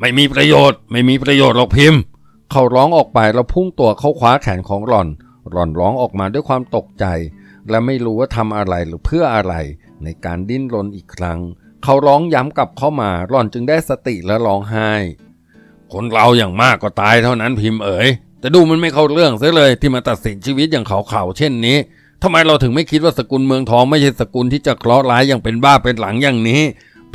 ไม่มีประโยชน์ ไม่มีประโยชน์หรอกพิมพ์ เขาร้องออกไปแล้วพุ่งตัวเข้าคว้าแขนของหล่อน หล่อนร้องออกมาด้วยความตกใจ และไม่รู้ว่าทำอะไรหรือเพื่ออะไร ในการดิ้นรนอีกครั้ง เขาร้องย้ำกลับเข้ามาหล่อนจึงได้สติและร้องไห้ คนเราอย่างมากก็ตายเท่านั้นพิมพ์เอ๋ยแต่ดูมันไม่เข้าเรื่องเสียเลยที่มาตัดสินชีวิตอย่างเขาเขาๆเช่นนี้ทำไมเราถึงไม่คิดว่าสกุลเมืองทองไม่ใช่สกุลที่จะเคราะห์ร้ายอย่างเป็นบ้าเป็นหลังอย่างนี้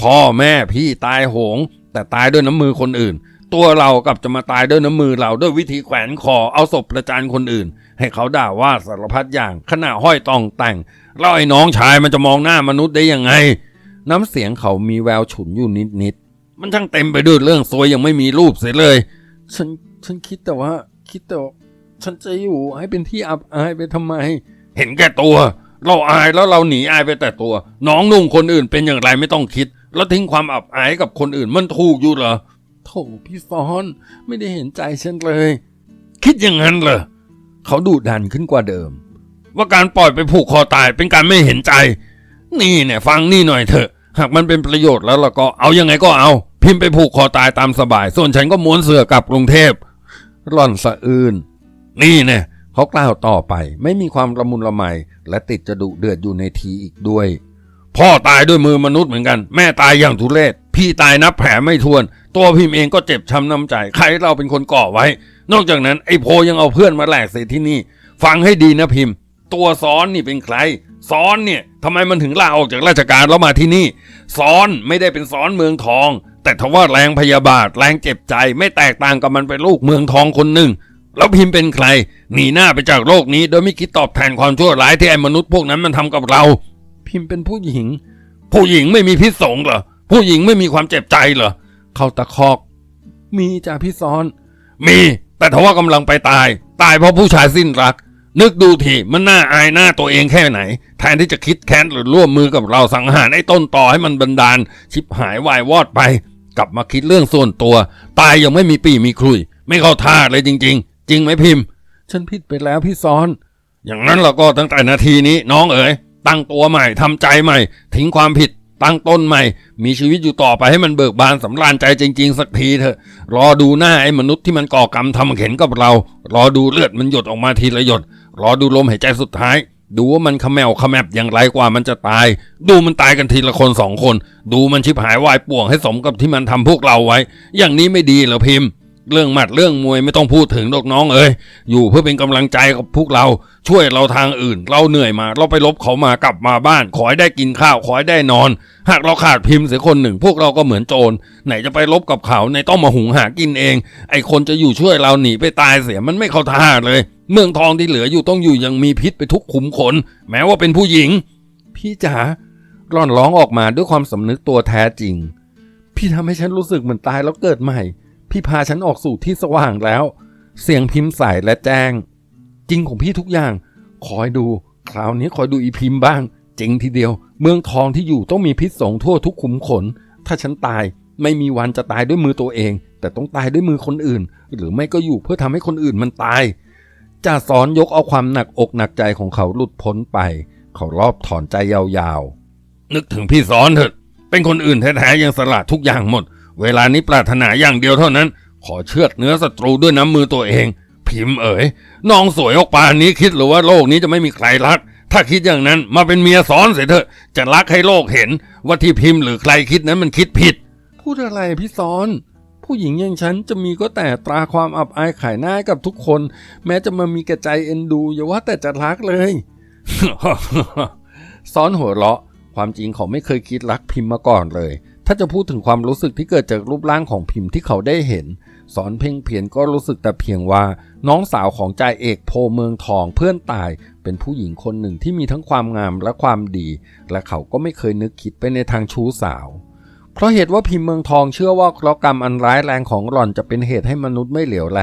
พ่อแม่พี่ตายโหง แต่ตายด้วยน้ำมือคนอื่น ตัวเรากลับจะมาตายด้วยน้ำมือเราด้วยวิธีแขวนคอเอาศพประจานคนอื่น ให้เขาด่าว่าสารพัดอย่างขณะห้อยตองแต่งแล้วไอ้น้องชายมันจะมองหน้ามนุษย์ได้ยังไง น้ำเสียงเขามีแววฉุนอยู่นิดๆมันช่างเต็มไปด้วยเรื่องซวยยังไม่มีรูปเสียเลย ฉันฉันคิดแต่ว่า คิดแต่ฉันจะอยู่ให้เป็นที่อับอายไปทำไม เห็นแก่ตัว เราอายแล้วเราหนีอายไปแต่ตัว น้องนุ่งคนอื่นเป็นอย่างไรไม่ต้องคิด แล้วทิ้งความอับอายกับคนอื่นมันถูกอยู่เหรอโถพี่ซ้อนไม่ได้เห็นใจฉันเลย คิดอย่างนั้นเหรอเขาดุดันขึ้นกว่าเดิม ว่าการปล่อยไปผูกคอตายเป็นการไม่เห็นใจ นี่เนี่ยฟังนี่หน่อยเถอะ หากมันเป็นประโยชน์แล้วเราก็เอายังไงก็เอา พิมพ์ไปผูกคอตายตามสบาย ส่วนฉันก็ม้วนเสือกลับกรุงเทพหล่อนสะอื้นนี่เนี่ยเขากล่าวต่อไป ไม่มีความละมุนละไมและติดจะดุเดือดอยู่ในทีอีกด้วย พ่อตายด้วยมือมนุษย์เหมือนกัน แม่ตายอย่างทุเรศ พี่ตายนับแผลไม่ถ้วน ตัวพิมพ์เองก็เจ็บช้ำน้ำใจ ใครเราเป็นคนก่อไว้ นอกจากนั้นไอ้โพยังเอาเพื่อนมาแหลกเสียที่นี่ ฟังให้ดีนะพิมพ์ ตัวซ้อนนี่เป็นใคร ซ้อนเนี่ยทำไมมันถึงลาออกจากราชการแล้วมาที่นี่ ซ้อนไม่ได้เป็นซ้อนเมืองทอง แต่ทว่าแรงพยาบาทแรงเจ็บใจ ไม่แตกต่างกับมันเป็นลูกเมืองทองคนหนึ่งแล้วพิมพ์เป็นใคร หนีหน้าไปจากโลกนี้ โดยไม่คิดตอบแทนความชั่วร้ายที่ไอ้มนุษย์พวกนั้นมันทำกับเรา พิมพ์เป็นผู้หญิง ผู้หญิงไม่มีพิษสงเหรอผู้หญิงไม่มีความเจ็บใจเหรอเขาตะคอก มีจ้าพี่ซ้อน มี แต่ทว่ากำลังไปตาย ตายเพราะผู้ชายสิ้นรัก นึกดูทีมันน่าอายหน้าตัวเองแค่ไหน แทนที่จะคิดแค้นหรือร่วมมือกับเราสังหารไอ้ต้นต่อให้มันบันดาล ชิบหายวายวอดไป กลับมาคิดเรื่องส่วนตัว ตายยังไม่มีปีมีครุย ไม่เข้าท่าเลยจริง ๆ จริงไหมพิมพ์ ฉันผิดไปแล้วพี่ซ้อน อย่างนั้นเราก็ตั้งแต่นาทีนี้น้องเอ๋ย ตั้งตัวใหม่ทำใจใหม่ ทิ้งความผิดตั้งต้นใหม่ มีชีวิตอยู่ต่อไปให้มันเบิกบานสำราญใจจริง ๆ สักทีเถอะ รอดูหน้าไอ้มนุษย์ที่มันก่อกรรมทำเข็นกับเรา รอดูเลือดมันหยดออกมาทีละหยด รอดูลมหายใจสุดท้าย ดูว่ามันขมแมวขแมบอย่างไรกว่ามันจะตาย ดูมันตายกันทีละคนสองคน ดูมันชิบหายวายป่วงให้สมกับที่มันทำพวกเราไว้ อย่างนี้ไม่ดีเหรอพิมพ์ เรื่องหมัดเรื่องมวยไม่ต้องพูดถึงดอกน้องเอ้ยอยู่เพื่อเป็นกำลังใจกับพวกเราช่วยเราทางอื่น เราเหนื่อยมา เราไปลบเขามากลับมาบ้าน ขอให้ได้กินข้าว ขอให้ได้นอน หากเราขาดพิมพ์เสียคนหนึ่ง พวกเราก็เหมือนโจรไหนจะไปลบกับเขาในต้องมาหุงหากินเอง ไอคนจะอยู่ช่วยเราหนีไปตายเสียมันไม่เข้าท่าเลย เมืองทองที่เหลืออยู่ต้องอยู่ยังมีพิษไปทุกขุมขน แม้ว่าเป็นผู้หญิง พี่จ๋าร่อนร้องออกมาด้วยความสำนึกตัวแท้จริง พี่ทำให้ฉันรู้สึกเหมือนตายแล้วเกิดใหม่ พี่พาฉันออกสู่ที่สว่างแล้ว เสียงพิมพ์ใสและแจ้ง จริงของพี่ทุกอย่าง คอยดู คราวนี้คอยดูอีพิมพ์บ้าง จริงทีเดียว เมืองทองที่อยู่ต้องมีพิษสงทั่วทุกขุมขน ถ้าฉันตายไม่มีวันจะตายด้วยมือตัวเอง แต่ต้องตายด้วยมือคนอื่น หรือไม่ก็อยู่เพื่อทำให้คนอื่นมันตายจ่าสอนยกเอาความหนักอกหนักใจของเขาหลุดพ้นไป เขารอบถอนใจยาวๆ นึกถึงพี่สอนเถอะเป็นคนอื่นแท้ๆยังสละทุกอย่างหมด เวลานี้ปรารถนาอย่างเดียวเท่านั้น ขอเชือดเนื้อศัตรูด้วยน้ำมือตัวเอง พิมพ์เอ๋ยน้องสวยออกปานนี้คิดหรือว่าโลกนี้จะไม่มีใครรัก ถ้าคิดอย่างนั้นมาเป็นเมียสอนเสียเถอะ จะรักให้โลกเห็น ว่าที่พิมพ์หรือใครคิดนั้นมันคิดผิด พูดอะไรพี่ซ้อน ผู้หญิงอย่างฉันจะมีก็แต่ตราความอับอายขายหน้ากับทุกคน แม้จะมามีกระใจเอ็นดูอย่าว่าแต่จะรักเลยซ้อนหัวเราะ ความจริงเขาไม่เคยคิดรักพิมพ์มาก่อนเลย ถ้าจะพูดถึงความรู้สึกที่เกิดจากรูปร่างของพิมพ์ที่เขาได้เห็น สอนเพ่งเพียนก็รู้สึกแต่เพียงว่าน้องสาวของจ่าเอกโพเมืองทองเพื่อนตาย เป็นผู้หญิงคนหนึ่งที่มีทั้งความงามและความดี และเขาก็ไม่เคยนึกคิดไปในทางชู้สาว เพราะเหตุว่าพิมพ์เมืองทองเชื่อว่าเคราะห์กรรมอันร้ายแรงของหล่อนจะเป็นเหตุให้มนุษย์ไม่เหลียวแล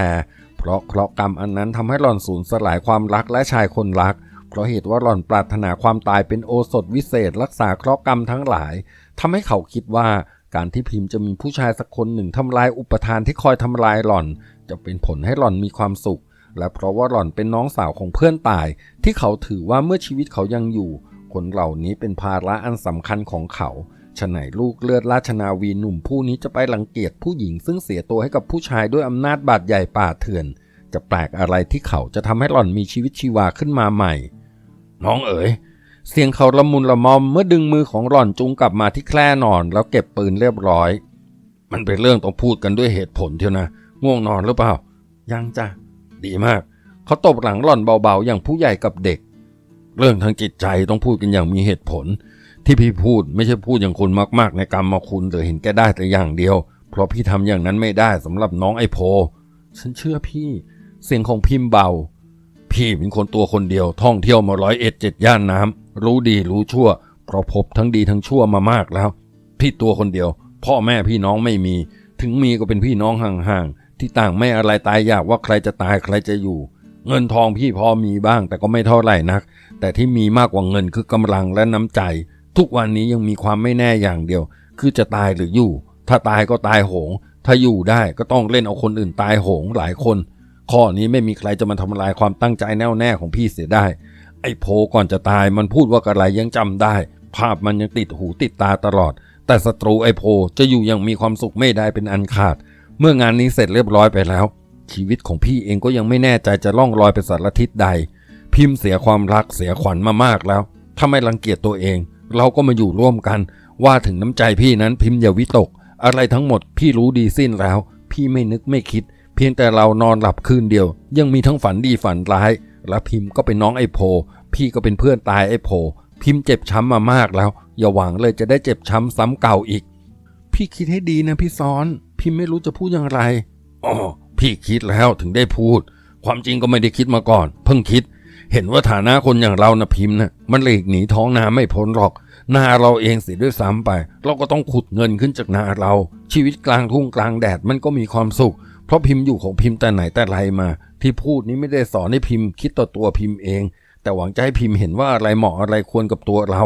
เพราะเคราะห์กรรมอันนั้นทำให้หล่อนสูญสลายความรักและชายคนรัก เพราะเหตุว่าหล่อนปรารถนาความตายเป็นโอสถวิเศษ รักษาเคราะห์กรรมทั้งหลายทำให้เขาคิดว่าการที่พิมพ์จะมีผู้ชายสักคนหนึ่งทำลายอุปทานที่คอยทำลายหล่อน จะเป็นผลให้หล่อนมีความสุข และเพราะว่าหล่อนเป็นน้องสาวของเพื่อนตาย ที่เขาถือว่าเมื่อชีวิตเขายังอยู่ คนเหล่านี้เป็นภาระอันสำคัญของเขาฉไหนลูกเลือดราชนาวีหนุ่มผู้นี้จะไปรังเกียจผู้หญิงซึ่งเสียตัวให้กับผู้ชายด้วยอำนาจบาดใหญ่ป่าเถื่อน จะแปลกอะไรที่เขาจะทำให้หล่อนมีชีวิตชีวาขึ้นมาใหม่ น้องเอ๋ย เสียงเขาละมุนละมอมเมื่อดึงมือของหล่อนจูงกลับมาที่แคร่นอนแล้วเก็บปืนเรียบร้อย มันเป็นเรื่องต้องพูดกันด้วยเหตุผลเทียวนะ ง่วงนอนหรือเปล่า ยังจ้ะ ดีมาก เขาตบหลังหล่อนเบาๆ อย่างผู้ใหญ่กับเด็ก เรื่องทางจิตใจต้องพูดกันอย่างมีเหตุผล ที่พี่พูดไม่ใช่พูดอย่างคนมากๆ ในกรรมมาคุณหรือเห็นแก่ได้แต่อย่างเดียว เพราะพี่ทำอย่างนั้นไม่ได้สำหรับน้องไอโพ ฉันเชื่อพี่ เสียงของพิมพ์เบา พี่เป็นคนตัวคนเดียวท่องเที่ยวมาร้อยเอ็ดเจ็ดย่านน้ำรู้ดีรู้ชั่วเพราะพบทั้งดีทั้งชั่วมามากแล้ว พี่ตัวคนเดียว พ่อแม่พี่น้องไม่มี ถึงมีก็เป็นพี่น้องห่างๆที่ต่างไม่อะไรตายอยากว่าใครจะตายใครจะอยู่ เงินทองพี่พอมีบ้างแต่ก็ไม่เท่าไหร่นัก แต่ที่มีมากกว่าเงินคือกำลังและน้ำใจ ทุกวันนี้ยังมีความไม่แน่อย่างเดียว คือจะตายหรืออยู่ ถ้าตายก็ตายโหง ถ้าอยู่ได้ก็ต้องเล่นเอาคนอื่นตายโหงหลายคน ข้อนี้ไม่มีใครจะมาทำลายความตั้งใจแน่วแน่ของพี่เสียได้ ไอ้โพก่อนจะตายมันพูดว่าอะไรยังจำได้ ภาพมันยังติดหูติดตาตลอด แต่ศัตรูไอ้โพจะอยู่อย่างมีความสุขไม่ได้เป็นอันขาด เมื่องานนี้เสร็จเรียบร้อยไปแล้ว ชีวิตของพี่เองก็ยังไม่แน่ใจจะล่องลอยไปสารทิศใด พิมพ์เสียความรักเสียขวัญมามากแล้วถ้าไม่รังเกียจตัวเอง เราก็มาอยู่ร่วมกัน ว่าถึงน้ำใจพี่นั้นพิมพ์อย่าวิตก อะไรทั้งหมดพี่รู้ดีสิ้นแล้ว พี่ไม่นึกไม่คิด เพียงแต่เรานอนหลับคืนเดียว ยังมีทั้งฝันดีฝันร้าย และพิมพ์ก็เป็นน้องไอโพ พี่ก็เป็นเพื่อนตายไอโพ พิมพ์เจ็บช้ำมามากแล้ว อย่าหวังเลยจะได้เจ็บช้ำซ้ำเก่าอีก พี่คิดให้ดีนะพี่ซ้อน พิมพ์ไม่รู้จะพูดอย่างไรอ๋อพี่คิดแล้วถึงได้พูด ความจริงก็ไม่ได้คิดมาก่อน เพิ่งคิด เห็นว่าฐานะคนอย่างเรานะพิมพ์นะมันหลีกหนีท้องนาไม่พ้นหรอกนาเราเองเสียด้วยซ้ำไป เราก็ต้องขุดเงินขึ้นจากนาเรา ชีวิตกลางทุ่งกลางแดดมันก็มีความสุข เพราะพิมพ์อยู่ของพิมพ์แต่ไหนแต่ไรมา ที่พูดนี้ไม่ได้สอนให้พิมพ์คิดต่อตัวพิมพ์เอง แต่หวังจะให้พิมพ์เห็นว่าอะไรเหมาะอะไรควรกับตัวเรา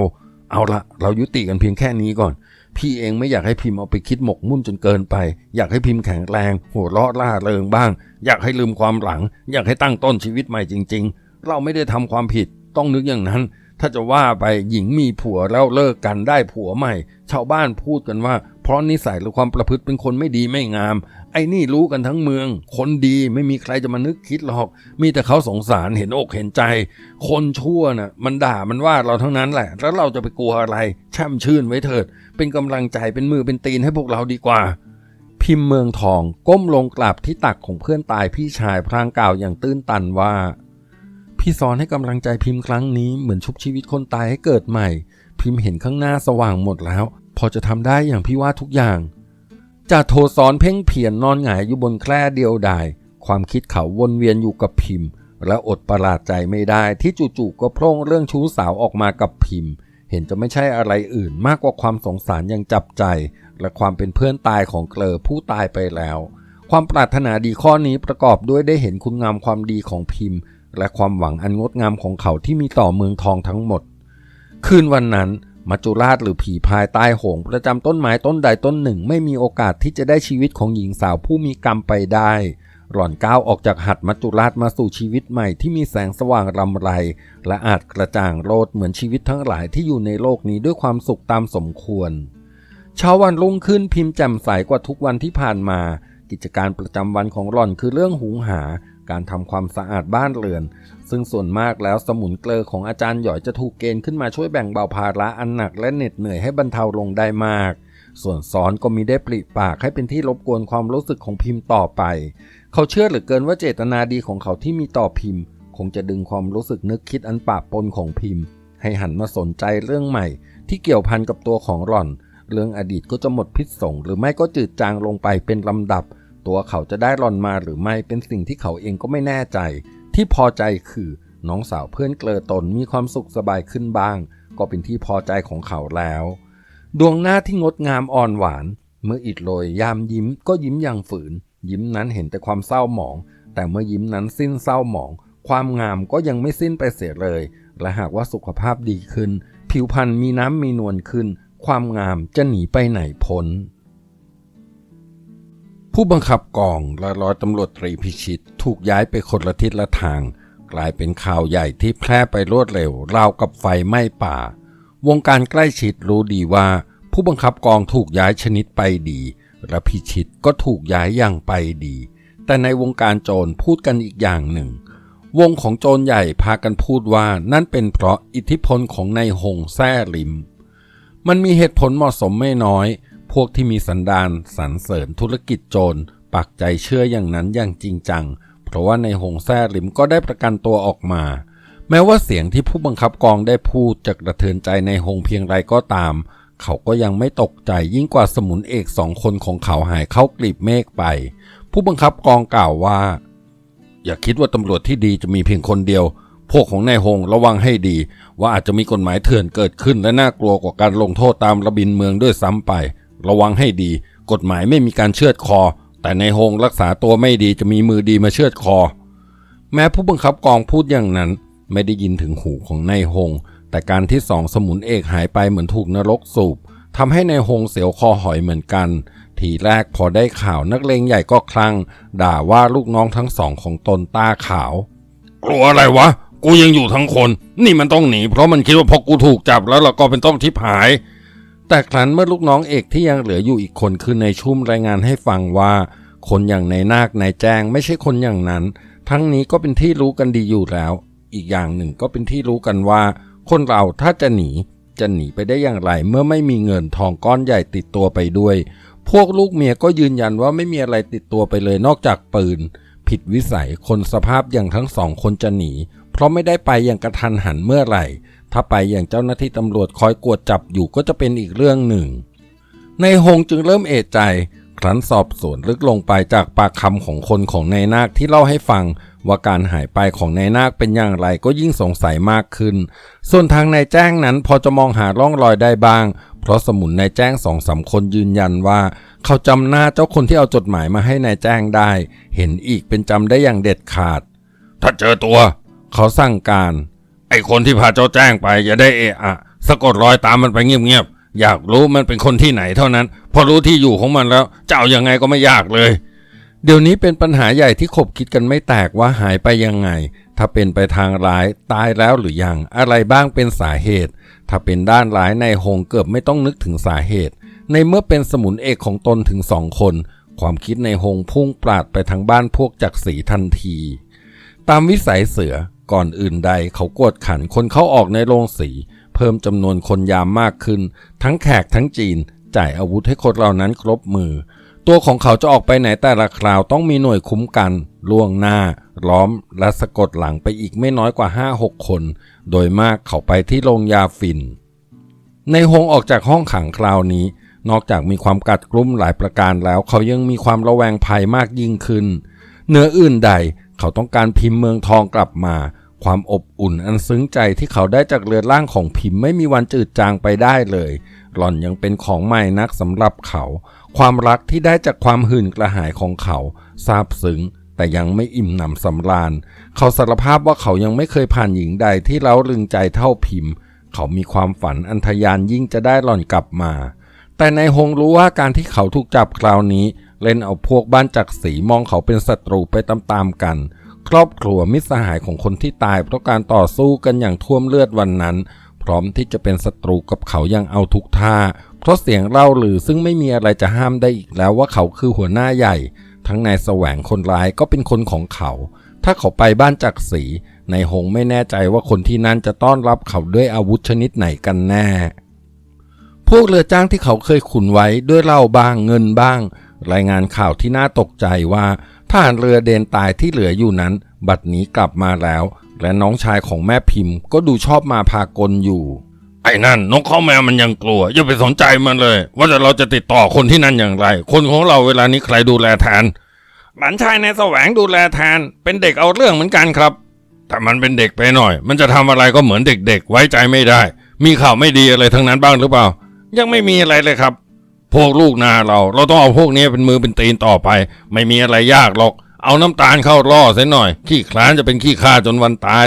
เอาละเรายุติกันเพียงแค่นี้ก่อน พี่เองไม่อยากให้พิมพ์เอาไปคิดหมกมุ่นจนเกินไป อยากให้พิมพ์แข็งแรง หัวเราะล่าเริงบ้าง อยากให้ลืมความหลัง อยากให้ตั้งต้นชีวิตใหม่จริง ๆ เราไม่ได้ทำความผิด ต้องนึกอย่างนั้น ถ้าจะว่าไปหญิงมีผัวแล้วเลิกกันได้ผัวใหม่ ชาวบ้านพูดกันว่า เพราะนิสัยหรือความประพฤติเป็นคนไม่ดีไม่งาม ไอ้นี่รู้กันทั้งเมือง คนดีไม่มีใครจะมานึกคิดหรอก มีแต่เขาสงสารเห็นอกเห็นใจ คนชั่วน่ะมันด่ามันว่าเราทั้งนั้นแหละ แล้วเราจะไปกลัวอะไรแช่มชื่นไว้เถิด เป็นกำลังใจเป็นมือเป็นตีนให้พวกเราดีกว่า พิมพ์เมืองทองก้มลงกราบที่ตักของเพื่อนตายพี่ชายพรางกล่าวอย่างตื้นตันว่า พี่สอนให้กำลังใจพิมพ์ครั้งนี้เหมือนชุบชีวิตคนตายให้เกิดใหม่พิมพ์เห็นข้างหน้าสว่างหมดแล้ว พอจะทำได้อย่างพี่ว่าทุกอย่างจ่าโทสอนเพ่งเพียรนนอนหงายอยู่บนแคร่เดียวดายความคิดเขาวนเวียนอยู่กับพิมพ์ และอดประหลาดใจไม่ได้ที่จู่ๆก็โพร่งเรื่องชู้สาวออกมากับพิมพ์ เห็นจะไม่ใช่อะไรอื่นมากกว่าความสงสารยังจับใจ และความเป็นเพื่อนตายของเกลอผู้ตายไปแล้ว ความปรารถนาดีข้อนี้ประกอบด้วยได้เห็นคุณงามความดีของพิมพ์ และความหวังอันงดงามของเขาที่มีต่อเมืองทองทั้งหมด คืนวันนั้น มัจจุราชหรือผีพายใต้โหงประจำต้นไม้ต้นใดต้นหนึ่ง ไม่มีโอกาสที่จะได้ชีวิตของหญิงสาวผู้มีกรรมไปได้ หล่อนก้าวออกจากหัดมัจจุราชมาสู่ชีวิตใหม่ที่มีแสงสว่างรำไร และอาจกระจ่างโรดเหมือนชีวิตทั้งหลายที่อยู่ในโลกนี้ด้วยความสุขตามสมควรเช้าวันรุ่งขึ้นพิมพ์แจ่มใสกว่าทุกวันที่ผ่านมา กิจการประจำวันของหล่อนคือเรื่องหุงหา การทำความสะอาดบ้านเรือน ซึ่งส่วนมากแล้วสมุนเกลอของอาจารย์หยอยจะถูกเกณฑ์ขึ้นมาช่วยแบ่งเบาภาระอันหนักและเหน็ดเหนื่อยให้บรรเทาลงได้มาก ส่วนสอนก็มีได้ปริปากให้เป็นที่รบกวนความรู้สึกของพิมพ์ต่อไป เขาเชื่อเหลือเกินว่าเจตนาดีของเขาที่มีต่อพิมพ์ คงจะดึงความรู้สึกนึกคิดอันปะปนของพิมพ์ ให้หันมาสนใจเรื่องใหม่ ที่เกี่ยวพันกับตัวของหล่อน เรื่องอดีตก็จะหมดพิษสงหรือไม่ก็จืดจางลงไปเป็นลำดับ ตัวเขาจะได้หล่อนมาหรือไม่เป็นสิ่งที่เขาเองก็ไม่แน่ใจ ที่พอใจคือน้องสาวเพื่อนเกลอตนมีความสุขสบายขึ้นบ้าง ก็เป็นที่พอใจของเขาแล้ว ดวงหน้าที่งดงามอ่อนหวาน เมื่ออิดโรยยามยิ้มก็ยิ้มอย่างฝืน ยิ้มนั้นเห็นแต่ความเศร้าหมอง แต่เมื่อยิ้มนั้นสิ้นเศร้าหมอง ความงามก็ยังไม่สิ้นไปเสียเลย และหากว่าสุขภาพดีขึ้น ผิวพรรณมีน้ำมีนวลขึ้น ความงามจะหนีไปไหนพ้น ผู้บังคับกองและร้อยตำรวจตรีพิชิต ถูกย้ายไปคนละทิศละทาง กลายเป็นข่าวใหญ่ที่แพร่ไปรวดเร็วราวกับไฟไหม้ป่า วงการใกล้ชิดรู้ดีว่า ผู้บังคับกองถูกย้ายชนิดไปดี และพิชิตก็ถูกย้ายอย่างไปดี แต่ในวงการโจรพูดกันอีกอย่างหนึ่ง วงของโจรใหญ่พากันพูดว่านั่นเป็นเพราะอิทธิพลของนายหงแซ่ลิม มันมีเหตุผลเหมาะสมไม่น้อย พวกที่มีสันดานสรรเสริญธุรกิจโจรปักใจเชื่ออย่างนั้นอย่างจริงจัง เพราะว่าในหงแซ่ลิมก็ได้ประกันตัวออกมา แม้ว่าเสียงที่ผู้บังคับกองได้พูดจะกระเทือนใจในหงเพียงไรก็ตาม เขาก็ยังไม่ตกใจยิ่งกว่าสมุนเอกสองคนของเขาหายเข้ากลีบเมฆไป ผู้บังคับกองกล่าวว่า อย่าคิดว่าตำรวจที่ดีจะมีเพียงคนเดียว พวกของนายหงระวังให้ดี ว่าอาจจะมีกฎหมายเถื่อนเกิดขึ้นและน่ากลัวกว่าการลงโทษตามระบินเมืองด้วยซ้ำไป ระวังให้ดี กฎหมายไม่มีการเชือดคอ แต่ในายหงรักษาตัวไม่ดีจะมีมือดีมาเชือดคอ แม้ผู้บังคับกองพูดอย่างนั้น ไม่ได้ยินถึงหูของนายหงแต่การที่สองสมุนเอกหายไปเหมือนถูกนรกสูบทำให้นายหงเสียวคอหอยเหมือนกัน ทีแรกพอได้ข่าวนักเลงใหญ่ก็คลั่ง ด่าว่าลูกน้องทั้งสองของตนตาขาว กลัวอะไรวะ กูยังอยู่ทั้งคน นี่มันต้องหนี เพราะมันคิดว่าพอกูถูกจับแล้วเราก็เป็นต้องทิพหาย แต่ครั้นเมื่อลูกน้องเอกที่ยังเหลืออยู่อีกคนคือในชุ่มรายงานให้ฟังว่า คนอย่างในายนาคนายแจ้งไม่ใช่คนอย่างนั้น ทั้งนี้ก็เป็นที่รู้กันดีอยู่แล้ว อีกอย่างหนึ่งก็เป็นที่รู้กันว่า คนเราถ้าจะหนีจะหนีไปได้อย่างไร เมื่อไม่มีเงินทองก้อนใหญ่ติดตัวไปด้วย พวกลูกเมียก็ยืนยันว่าไม่มีอะไรติดตัวไปเลยนอกจากปืน ผิดวิสัยคนสภาพอย่างทั้งสองคนจะหนี เพราะไม่ได้ไปอย่างกระทันหันเมื่อไหร่ ถ้าไปอย่างเจ้าหน้าที่ตำรวจคอยกวดจับอยู่ก็จะเป็นอีกเรื่องหนึ่ง ในหงจึงเริ่มเอะใจ ครั้นสอบสวนลึกลงไปจากปากคำของคนของนายนาคที่เล่าให้ฟัง ว่าการหายไปของนายนาคเป็นอย่างไรก็ยิ่งสงสัยมากขึ้น ส่วนทางนายแจ้งนั้นพอจะมองหาร่องรอยได้บ้าง เพราะสมุนนายแจ้งสองสามคนยืนยันว่า เขาจำหน้าเจ้าคนที่เอาจดหมายมาให้นายแจ้งได้ เห็นอีกเป็นจำได้อย่างเด็ดขาด ถ้าเจอตัว เขาสั่งการ ไอคนที่พาเจ้าแจ้งไปอย่าได้เอะอะสะกดรอยตามมันไปเงียบๆอยากรู้มันเป็นคนที่ไหนเท่านั้น พอรู้ที่อยู่ของมันแล้วจะเอายังไงก็ไม่ยากเลย เดี๋ยวนี้เป็นปัญหาใหญ่ที่ขบคิดกันไม่แตกว่าหายไปยังไง ถ้าเป็นไปทางร้ายตายแล้วหรือยังอะไรบ้างเป็นสาเหตุ ถ้าเป็นด้านร้ายในหงเกือบไม่ต้องนึกถึงสาเหตุ ในเมื่อเป็นสมุนเอกของตนถึงสองคน ความคิดในหงพุ่งปราดไปทางบ้านพวกจักสีทันที ตามวิสัยเสือ ก่อนอื่นใดเขากวดขันคนเข้าออกในโรงสี เพิ่มจำนวนคนยามมากขึ้น ทั้งแขกทั้งจีน จ่ายอาวุธให้คนเหล่านั้นครบมือ ตัวของเขาจะออกไปไหนแต่ละคราวต้องมีหน่วยคุ้มกันล่วงหน้า ล้อมและสะกดหลังไปอีกไม่น้อยกว่า 5-6 คน โดยมากเขาไปที่โรงยาฝิ่นในหงออกจากห้องขังคราวนี้ นอกจากมีความกัดกลุ้มหลายประการแล้ว เขายังมีความระแวงภัยมากยิ่งขึ้น เหนืออื่นใดเขาต้องการพิมพ์เมืองทองกลับมา ความอบอุ่นอันซึ้งใจที่เขาได้จากเรือร่างของพิมพ์ไม่มีวันจืดจางไปได้เลย หล่อนยังเป็นของใหม่นักสำหรับเขา ความรักที่ได้จากความหื่นกระหายของเขาซาบซึ้งแต่ยังไม่อิ่มหนำสำราญ เขาสารภาพว่าเขายังไม่เคยผ่านหญิงใดที่เล้าลึงใจเท่าพิมพ์ เขามีความฝันอันทะยานยิ่งจะได้หล่อนกลับมา แต่ในายหงรู้ว่าการที่เขาถูกจับคราวนี้ เล่นเอาพวกบ้านจักสีมองเขาเป็นศัตรูไปตามๆกัน ครอบครัวมิตรสหายของคนที่ตายเพราะการต่อสู้กันอย่างท่วมเลือดวันนั้น พร้อมที่จะเป็นศัตรูกับเขาอย่างเอาทุกท่า เพราะเสียงเล่าลือซึ่งไม่มีอะไรจะห้ามได้อีกแล้วว่าเขาคือหัวหน้าใหญ่ ทั้งนายแสวงคนร้ายก็เป็นคนของเขา ถ้าเขาไปบ้านจักสีนายหงไม่แน่ใจว่าคนที่นั่นจะต้อนรับเขาด้วยอาวุธชนิดไหนกันแน่ พวกเรือจ้างที่เขาเคยขุนไว้ด้วยเหล้าบ้างเงินบ้าง รายงานข่าวที่น่าตกใจว่าทหารเรือเดนตายที่เหลืออยู่นั้น บัดนี้กลับมาแล้ว และน้องชายของแม่พิมพ์ ก็ดูชอบมาพากลอยู่ ไอ้นั่นนกข้าแมวมันยังกลัว อย่าไปสนใจมันเลย ว่าแต่เราจะติดต่อคนที่นั่นอย่างไร คนของเราเวลานี้ใครดูแลแทนบันชายในแสวงดูแลแทนเป็นเด็กเอาเรื่องเหมือนกันครับ แต่มันเป็นเด็กไปหน่อย มันจะทำอะไรก็เหมือนเด็กๆ ไว้ใจไม่ได้ มีข่าวไม่ดีอะไรทั้งนั้นบ้างหรือเปล่า ยังไม่มีอะไรเลยครับ พวกลูกนาเรา เราต้องเอาพวกนี้เป็นมือเป็นตีนต่อไป ไม่มีอะไรยากหรอก เอาน้ำตาลเข้าล่อเสียหน่อย ขี้คลานจะเป็นขี้ข้าจนวันตาย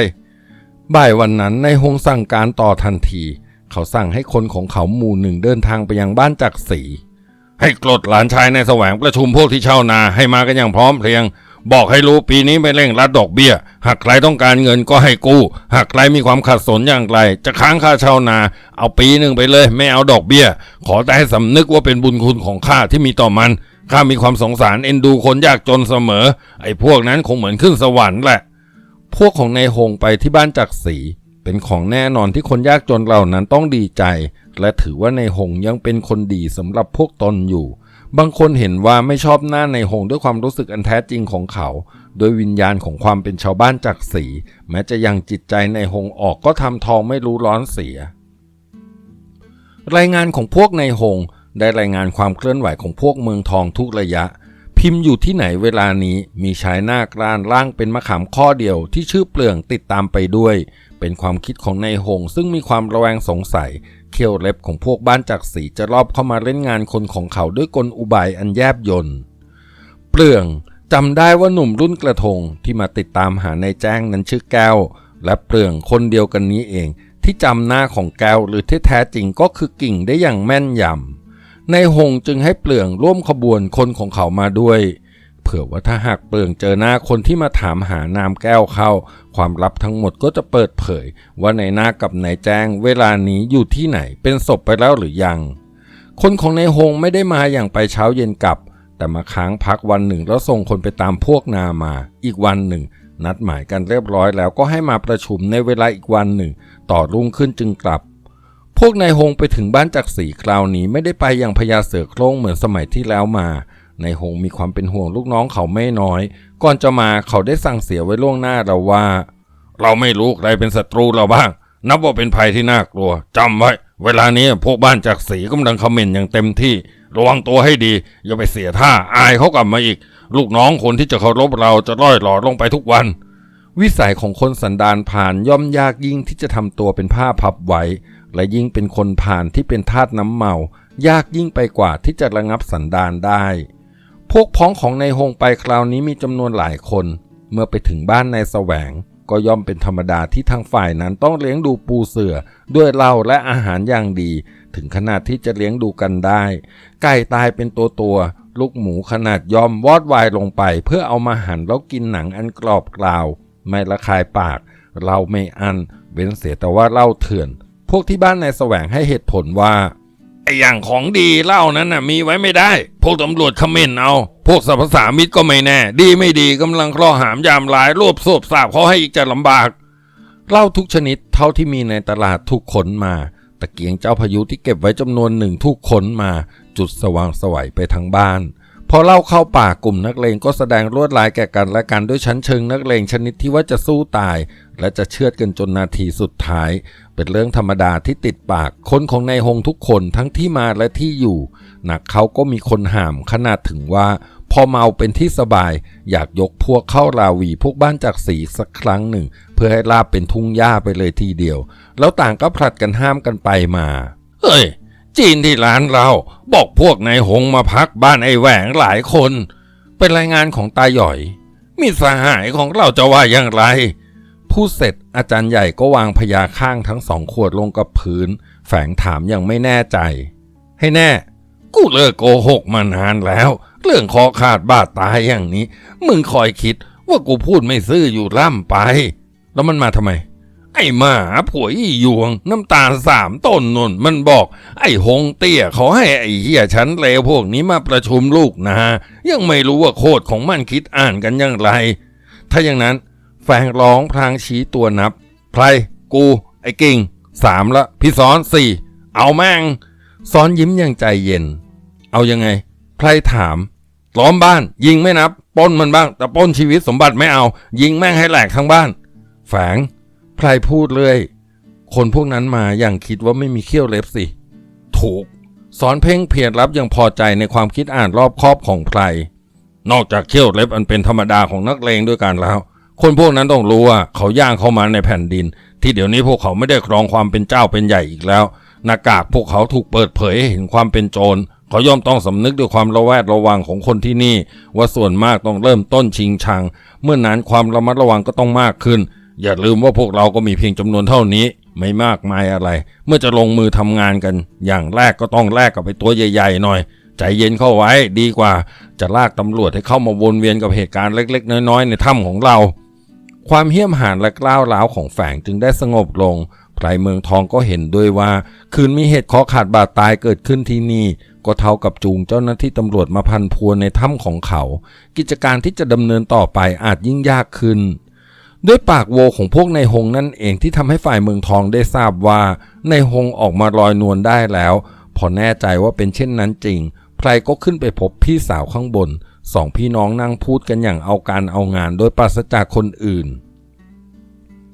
บ่ายวันนั้นในายหงสั่งการต่อทันที เขาสั่งให้คนของเขาหมู่หนึ่งเดินทางไปยังบ้านจักสีให้กรดหลานชายในแสวงประชุมพวกที่เช่านาให้มากันอย่างพร้อมเพรียง บอกให้รู้ปีนี้ไม่เร่งรัดดอกเบี้ย หากใครต้องการเงินก็ให้กู้ หากใครมีความขัดสนอย่างไร จะค้างค่าเช่านา เอาปีหนึ่งไปเลย ไม่เอาดอกเบี้ย ขอแต่ให้สำนึกว่าเป็นบุญคุณของข้าที่มีต่อมัน ข้ามีความสงสารเอ็นดูคนยากจนเสมอ ไอ้พวกนั้นคงเหมือนขึ้นสวรรค์แหละ พวกของนายหงไปที่บ้านจักรีเป็นของแน่นอนที่คนยากจนเหล่านั้นต้องดีใจ และถือว่านายหงยังเป็นคนดีสำหรับพวกตนอยู่ บางคนเห็นว่าไม่ชอบหน้าในหงด้วยความรู้สึกอันแท้จริงของเขา โดยวิญญาณของความเป็นชาวบ้านจักรีแม้จะยังจิตใจในหงออกก็ทำทองไม่รู้ร้อนเสีย รายงานของพวกในหงได้รายงานความเคลื่อนไหวของพวกเมืองทองทุกระยะ พิมพ์อยู่ที่ไหนเวลานี้มีชายหน้ากรานร่างเป็นมะขามข้อเดียวที่ชื่อเปลืองติดตามไปด้วย เป็นความคิดของนายหงซึ่งมีความระแวงสงสัย เขี้ยวเล็บของพวกบ้านจักสีจะรอบเข้ามาเล่นงานคนของเขาด้วยกลอุบายอันแยบยนต์เปลืองจำได้ว่าหนุ่มรุ่นกระทงที่มาติดตามหาในแจ้งนั้นชื่อแก้ว และเปลืองคนเดียวกันนี้เอง ที่จำหน้าของแก้วหรือที่แท้จริงก็คือกิ่งได้อย่างแม่นยำในหงจึงให้เปลืองร่วมขบวนคนของเขามาด้วย เผื่อว่าถ้าหากเปลืองเจอหน้าคนที่มาถามหานามแก้วเข้า ความลับทั้งหมดก็จะเปิดเผย ว่าในหน้ากับนายแจ้ง เวลานี้อยู่ที่ไหนเป็นศพไปแล้วหรือยัง คนของนายหงไม่ได้มาอย่างไปเช้าเย็นกลับ แต่มาค้างพักวันหนึ่งแล้วส่งคนไปตามพวกนามา อีกวันหนึ่ง นัดหมายกันเรียบร้อยแล้วก็ให้มาประชุมในเวลาอีกวันหนึ่ง ต่อรุ่งขึ้นจึงกลับพวกนายหงไปถึงบ้านจักรีคราวนี้ไม่ได้ไปอย่างพญาเสือโคร่งเหมือนสมัยที่แล้วมา นายหงมีความเป็นห่วงลูกน้องเขาไม่น้อย ก่อนจะมาเขาได้สั่งเสียไว้ล่วงหน้าเราว่า เราไม่รู้ใครเป็นศัตรูเราบ้าง นับว่าเป็นภัยที่น่ากลัวจำไว้ เวลานี้พวกบ้านจักรีกำลังคอมเมนต์อย่างเต็มที่ระวังตัวให้ดี อย่าไปเสียท่าอายเขากลับมาอีก ลูกน้องคนที่จะเคารพเราจะร่อยหล่อลงไปทุกวัน วิสัยของคนสันดานผ่านย่อมยากยิ่งที่จะทำตัวเป็นผ้าพับไว้ และยิ่งเป็นคนผ่านที่เป็นทาสน้ำเมา ยากยิ่งไปกว่าที่จะระงับสันดานได้ พวกพ้องของนายหงไปคราวนี้มีจำนวนหลายคน เมื่อไปถึงบ้านนายแสวง ก็ย่อมเป็นธรรมดาที่ทางฝ่ายนั้นต้องเลี้ยงดูปูเสือ ด้วยเหล้าและอาหารอย่างดี ถึงขนาดที่จะเลี้ยงดูกันได้ ไก่ตายเป็นตัวตัวๆลูกหมูขนาดย่อมวอดวายลงไป เพื่อเอามาหั่นแล้วกินหนังอันกรอบกราว ไม่ระคายปาก เราไม่อัน เว้นเสียแต่ว่าเหล้าเถื่อน พวกที่บ้านนายแสวงให้เหตุผลว่า ไออย่างของดีเหล้านั้นน่ะมีไว้ไม่ได้ พวกตำรวจคอมเมนต์เอา พวกสรรพสามิตก็ไม่แน่ ดีไม่ดีกำลังคลอหามยามหลายรวบสวบสาบเขาให้อีกจะลำบากเหล้าทุกชนิดเท่าที่มีในตลาดถูกขนมา ตะเกียงเจ้าพายุที่เก็บไว้จำนวนหนึ่งถูกขนมา จุดสว่างสวัยไปทั้งบ้านพอเล่าเข้าป่ากลุ่มนักเลงก็แสดงลวดลายแก่กันและกันด้วยชั้นเชิงนักเลงชนิดที่ว่าจะสู้ตาย และจะเชือดกันจนนาทีสุดท้าย เป็นเรื่องธรรมดาที่ติดปาก คนของนายหงทุกคนทั้งที่มาและที่อยู่ หนักเขาก็มีคนห้ามขนาดถึงว่า พอเมาเป็นที่สบาย อยากยกพวกเข้าราวีพวกบ้านจากสีสักครั้งหนึ่ง เพื่อให้ลาบเป็นทุ่งหญ้าไปเลยทีเดียว แล้วต่างก็ผลัดกันห้ามกันไปมา เฮ้ย จีนที่ร้านเรา บอกพวกนายหงมาพักบ้านไอ้แหวงหลายคน เป็นรายงานของตาหย่อย มีสหายของเราจะว่าอย่างไร พูดเสร็จอาจารย์ใหญ่ก็วางพยาข้างทั้งสองขวดลงกับพื้น แฝงถามอย่างไม่แน่ใจ ให้แน่ กูเลิกโกหกมานานแล้ว เรื่องคอขาดบาดตายอย่างนี้ มึงคอยคิดว่ากูพูดไม่ซื่ออยู่ล่ำไป แล้วมันมาทำไม ไอ้หมาผัวยี่ยวง น้ำตาสามต้นนนมันบอก ไอ้หงเตี้ยเขาให้ไอ้เหี้ยฉันเลวพวกนี้มาประชุมลูกนะยังไม่รู้ว่าโคตรของมันคิดอ่านกันอย่างไร ถ้าอย่างนั้น แฝงร้องพลางชี้ตัวนับไพรกู ไอ้กิ่งสามละ พี่ซ้อนสี่ เอาแม่งซ้อนยิ้มอย่างใจเย็น เอายังไงไพรถาม ล้อมบ้าน ยิงไม่นับ ป้นมันบ้าง แต่ป้นชีวิตสมบัติไม่เอา ยิงแม่งให้แหลกทั้งบ้าน แฝงไพรพูดเลยคนพวกนั้นมาอย่างคิดว่าไม่มีเขี้ยวเล็บสิ ถูก สอนเพ่งเพียรรับอย่างพอใจในความคิดอ่านรอบคอบของไพรนอกจากเขี้ยวเล็บอันเป็นธรรมดาของนักเลงด้วยกันแล้ว คนพวกนั้นต้องรู้ว่าเขาย่างเข้ามาในแผ่นดิน ที่เดี๋ยวนี้พวกเขาไม่ได้ครองความเป็นเจ้าเป็นใหญ่อีกแล้วหน้ากากพวกเขาถูกเปิดเผยให้เห็นความเป็นโจรเขาย่อมต้องสำนึกด้วยความระแวดระวังของคนที่นี่ ว่าส่วนมากต้องเริ่มต้นชิงชัง เมื่อนนั้นความระมัดระวังก็ต้องมากขึ้น อย่าลืมว่าพวกเราก็มีเพียงจำนวนเท่านี้ ไม่มากมายอะไร เมื่อจะลงมือทำงานกัน อย่างแรกก็ต้องแลกกับไปตัวใหญ่ๆหน่อยใจเย็นเข้าไว้ดีกว่า จะลากตำรวจให้เข้ามาวนเวียนกับเหตุการณ์เล็ก ๆ น้อยๆในถ้ำของเรา ความเหี้ยมหาญและกล้าวร้าวของแฝงจึงได้สงบลงไพรเมืองทองก็เห็นด้วยว่า คืนมีเหตุคอขาดบาดตายเกิดขึ้นที่นี่ ก็เท่ากับจูงเจ้าหน้าที่ตำรวจมาพันพัวในถ้ำของเขา กิจการที่จะดำเนินต่อไปอาจยิ่งยากขึ้น ด้วยปากโวของพวกในหงนั่นเองที่ทำให้ฝ่ายเมืองทองได้ทราบว่า ในหงออกมาลอยนวลได้แล้ว พอแน่ใจว่าเป็นเช่นนั้นจริงไพรก็ขึ้นไปพบพี่สาวข้างบน สองพี่น้องนั่งพูดกันอย่างเอาการเอางานโดยปราศจากคนอื่น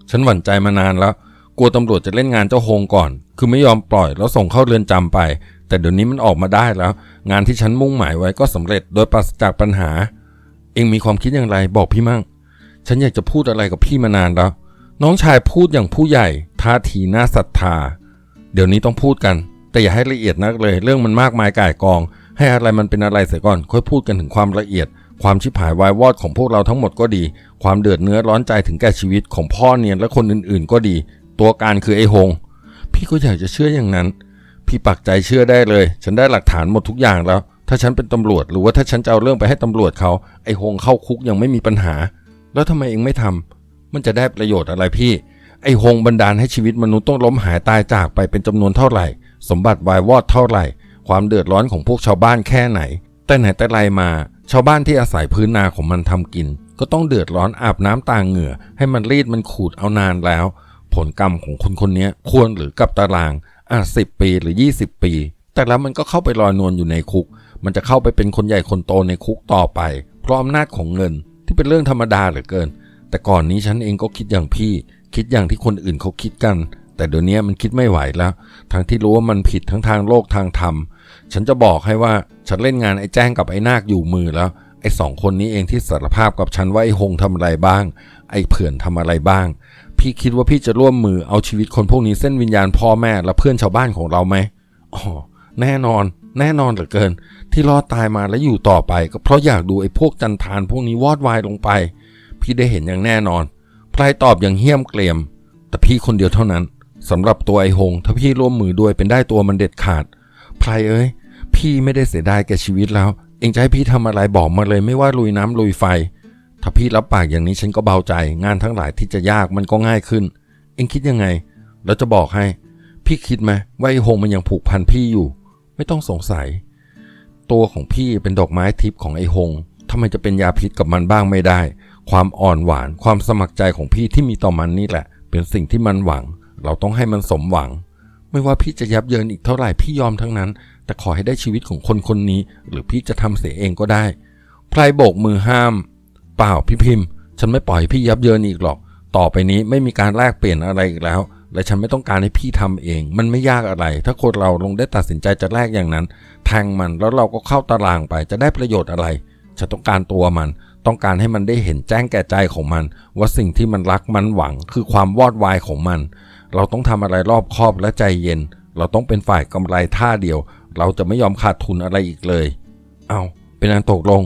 ฉันหวั่นใจมานานแล้ว กลัวตำรวจจะเล่นงานเจ้าโฮงก่อน คือไม่ยอมปล่อยแล้วส่งเข้าเรือนจำไป แต่เดี๋ยวนี้มันออกมาได้แล้ว งานที่ฉันมุ่งหมายไว้ก็สำเร็จโดยปราศจากปัญหา เองมีความคิดอย่างไรบอกพี่มั่ง ฉันอยากจะพูดอะไรกับพี่มานานแล้ว น้องชายพูดอย่างผู้ใหญ่ท่าทีน่าศรัทธา เดี๋ยวนี้ต้องพูดกัน แต่อย่าให้ละเอียดนักเลย เรื่องมันมากมายก่ายกอง ให้อะไรมันเป็นอะไรเสียก่อน ค่อยพูดกันถึงความละเอียด ความชิบหายวายวอดของพวกเราทั้งหมดก็ดี ความเดือดเนื้อร้อนใจถึงแก่ชีวิตของพ่อเนียนและคนอื่นๆ ก็ดี ตัวการคือไอ้หง พี่ก็อยากจะเชื่ออย่างนั้น พี่ปักใจเชื่อได้เลย ฉันได้หลักฐานหมดทุกอย่างแล้ว ถ้าฉันเป็นตำรวจหรือว่าถ้าฉันจะเอาเรื่องไปให้ตำรวจเขาไอ้หงเข้าคุกยังไม่มีปัญหา แล้วทำไมเองไม่ทำมันจะได้ประโยชน์อะไรพี่ไอ้หงบันดาลให้ชีวิตมนุษย์ต้องล้มหายตายจากไปเป็นจำนวนเท่าไหร่ สมบัติวายวอดเท่าไหร่ ความเดือดร้อนของพวกชาวบ้านแค่ไหน แต่ไหนแต่ไรมา ชาวบ้านที่อาศัยพื้นนาของมันทำกิน ก็ต้องเดือดร้อนอาบน้ำตาเหงื่อ ให้มันรีดมันขูดเอานานแล้ว ผลกรรมของคนคนนี้ควรหรือกับตารางอะสิปีหรือ 20 ปี แต่แล้วมันก็เข้าไปลอยนวลอยู่ในคุก มันจะเข้าไปเป็นคนใหญ่คนโตในคุกต่อไป เพราะอำนาจของเงินที่เป็นเรื่องธรรมดาเหลือเกิน แต่ก่อนนี้ฉันเองก็คิดอย่างพี่ คิดอย่างที่คนอื่นเขาคิดกัน แต่เดี๋ยวนี้มันคิดไม่ไหวแล้ว ทั้งที่รู้ว่ามันผิดทั้งทางโลกทางธรรม ฉันจะบอกให้ว่าฉันเล่นงานไอ้แจ้งกับไอ้นาคอยู่มือแล้ว ไอ้สองคนนี้เองที่สารภาพกับฉันว่าไอ้หงทำอะไรบ้าง ไอ้เผื่อนทำอะไรบ้าง พี่คิดว่าพี่จะร่วมมือเอาชีวิตคนพวกนี้เส้นวิญญาณพ่อแม่และเพื่อนชาวบ้านของเราไหมอ๋อแน่นอน แน่นอนเหลือเกิน ที่รอดตายมาและอยู่ต่อไป ก็เพราะอยากดูไอ้พวกจันทานพวกนี้วอดวายลงไป พี่ได้เห็นอย่างแน่นอนพลายตอบอย่างเหี้ยมเกรียม แต่พี่คนเดียวเท่านั้น สำหรับตัวไอ้หง ถ้าพี่ร่วมมือด้วยเป็นได้ตัวมันเด็ดขาดพลายเอ้ย พี่ไม่ได้เสียดายแก่ชีวิตแล้ว เองจะให้พี่ทำอะไรบอกมาเลย ไม่ว่าลุยน้ำลุยไฟ ถ้าพี่รับปากอย่างนี้ฉันก็เบาใจ งานทั้งหลายที่จะยากมันก็ง่ายขึ้น เองคิดยังไงแล้วจะบอกให้ พี่คิดไหมว่าไอ้หงมันยังผูกพันพี่อยู่ ไม่ต้องสงสัย ตัวของพี่เป็นดอกไม้ทิพย์ของไอ้หงทำไมจะเป็นยาพิษกับมันบ้างไม่ได้ ความอ่อนหวาน ความสมัครใจของพี่ที่มีต่อมันนี่แหละ เป็นสิ่งที่มันหวัง เราต้องให้มันสมหวัง ไม่ว่าพี่จะยับเยินอีกเท่าไหร่พี่ยอมทั้งนั้น แต่ขอให้ได้ชีวิตของคนคนนี้ หรือพี่จะทำเสียเองก็ได้ไพรโบกมือห้าม เปล่าพี่พิมพ์ ฉันไม่ปล่อยพี่ยับเยินอีกหรอก ต่อไปนี้ไม่มีการแลกเปลี่ยนอะไรอีกแล้ว และฉันไม่ต้องการให้พี่ทำเอง มันไม่ยากอะไร ถ้าคนเราลงได้ตัดสินใจจะแลกอย่างนั้นแทงมันแล้วเราก็เข้าตารางไปจะได้ประโยชน์อะไร ฉันต้องการตัวมัน ต้องการให้มันได้เห็นแจ้งแก่ใจของมัน ว่าสิ่งที่มันรักมันหวังคือความวอดวายของมัน เราต้องทำอะไรรอบคอบและใจเย็น เราต้องเป็นฝ่ายกำไรท่าเดียว เราจะไม่ยอมขาดทุนอะไรอีกเลย เอาเป็นอันตกลง